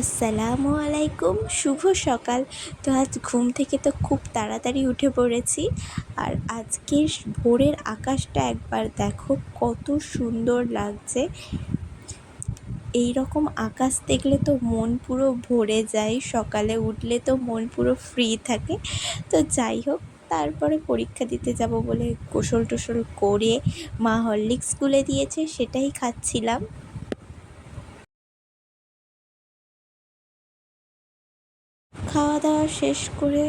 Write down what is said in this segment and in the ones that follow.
আসসালামু আলাইকুম, শুভ সকাল। তো আজ ঘুম থেকে তো খুব তাড়াতাড়ি উঠে পড়েছি। আর আজকের ভোরের আকাশটা একবার দেখো, কত সুন্দর লাগছে। এই রকম আকাশ দেখলে তো মন পুরো ভরে যায়, সকালে উঠলে তো মন পুরো ফ্রি থাকে। তো যাই হোক, তারপরে পরীক্ষা দিতে যাব বলে গোসল টোসল করে মা হরলিক্স গুলে দিয়েছে, সেটাই খাচ্ছিলাম। খাওয়া দাওয়া শেষ করে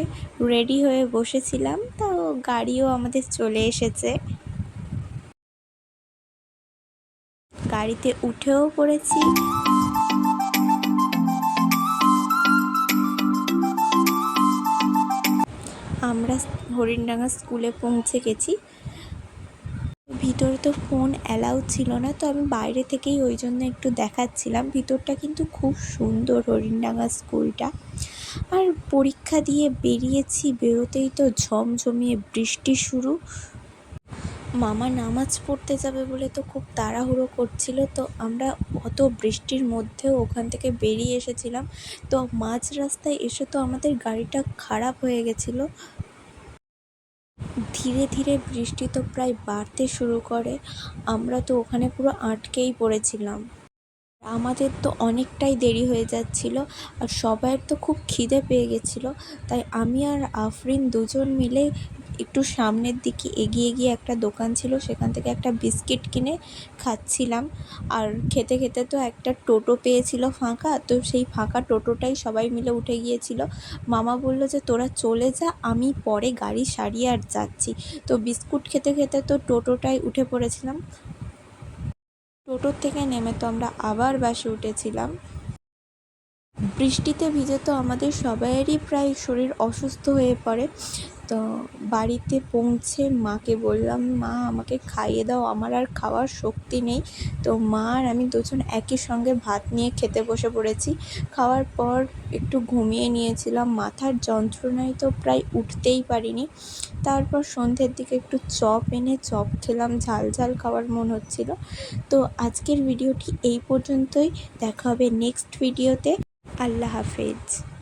রেডি হয়ে বসেছিলাম, তাও গাড়িও আমাদের চলে এসেছে। গাড়িতে উঠেও পড়েছি। আমরা হরিণডাঙ্গা স্কুলে পৌঁছে গেছি। ভিতরে তো ফোন অ্যালাউ ছিল না, তো আমি বাইরে থেকেই ওই জন্য একটু দেখাচ্ছিলাম। ভিতরটা কিন্তু খুব সুন্দর হরিণডাঙ্গা স্কুলটা। আর পরীক্ষা দিয়ে বেরিয়েছি, বেরোতেই তো ঝমঝমিয়ে বৃষ্টি শুরু। মামা নামাজ পড়তে যাবে বলে তো খুব তাড়াহুড়ো করছিল, তো আমরা অত বৃষ্টির মধ্যেও ওখান থেকে বেরিয়ে এসেছিলাম। তো মাঝ রাস্তায় এসে তো আমাদের গাড়িটা খারাপ হয়ে গেছিল। ধীরে ধীরে বৃষ্টি তো প্রায় বাড়তে শুরু করে। আমরা তো ওখানে পুরো আটকেই পড়েছিলাম। আমাদের তো অনেকটাই দেরি হয়ে যাচ্ছিল আর সবাইয়ের তো খুব খিদে পেয়ে গেছিল। তাই আমি আর আফরিন দুজন মিলে একটু সামনের দিকে এগিয়ে গিয়ে একটা দোকান ছিল, সেখান থেকে একটা বিস্কিট কিনে খাচ্ছিলাম। আর খেতে খেতে তো একটা টোটো পেয়েছিল ফাঁকা, তো সেই ফাঁকা টোটোটাই সবাই মিলে উঠে গিয়েছিল। মামা বলল যে, তোরা চলে যা, আমি পরে গাড়ি সারিয়ে আর যাচ্ছি। তো বিস্কুট খেতে খেতে তো টোটোটাই উঠে পড়েছিলাম। টোটোর থেকে নেমে তো আমরা আবার বাসে উঠেছিলাম। বৃষ্টিতে ভিজে তো আমাদের সবাইয়েরই প্রায় শরীর অসুস্থ হয়ে পড়ে। তো বাড়িতে পৌঁছে মাকে বললাম, মা, আমাকে খাইয়ে দাও, আমার আর খাওয়ার শক্তি নেই। তো মা আর আমি দুজন একই সঙ্গে ভাত নিয়ে খেতে বসে পড়েছি। খাওয়ার পর একটু ঘুমিয়ে নিয়েছিলাম। মাথার যন্ত্রণায় তো প্রায় উঠতেই পারিনি। তারপর সন্ধ্যের দিকে একটু চপ এনে চপ খেলাম, ঝাল ঝাল খাওয়ার মন হচ্ছিল। তো আজকের ভিডিওটি এই পর্যন্তই। দেখা হবে নেক্সট ভিডিওতে আল্লাহ হাফেজ।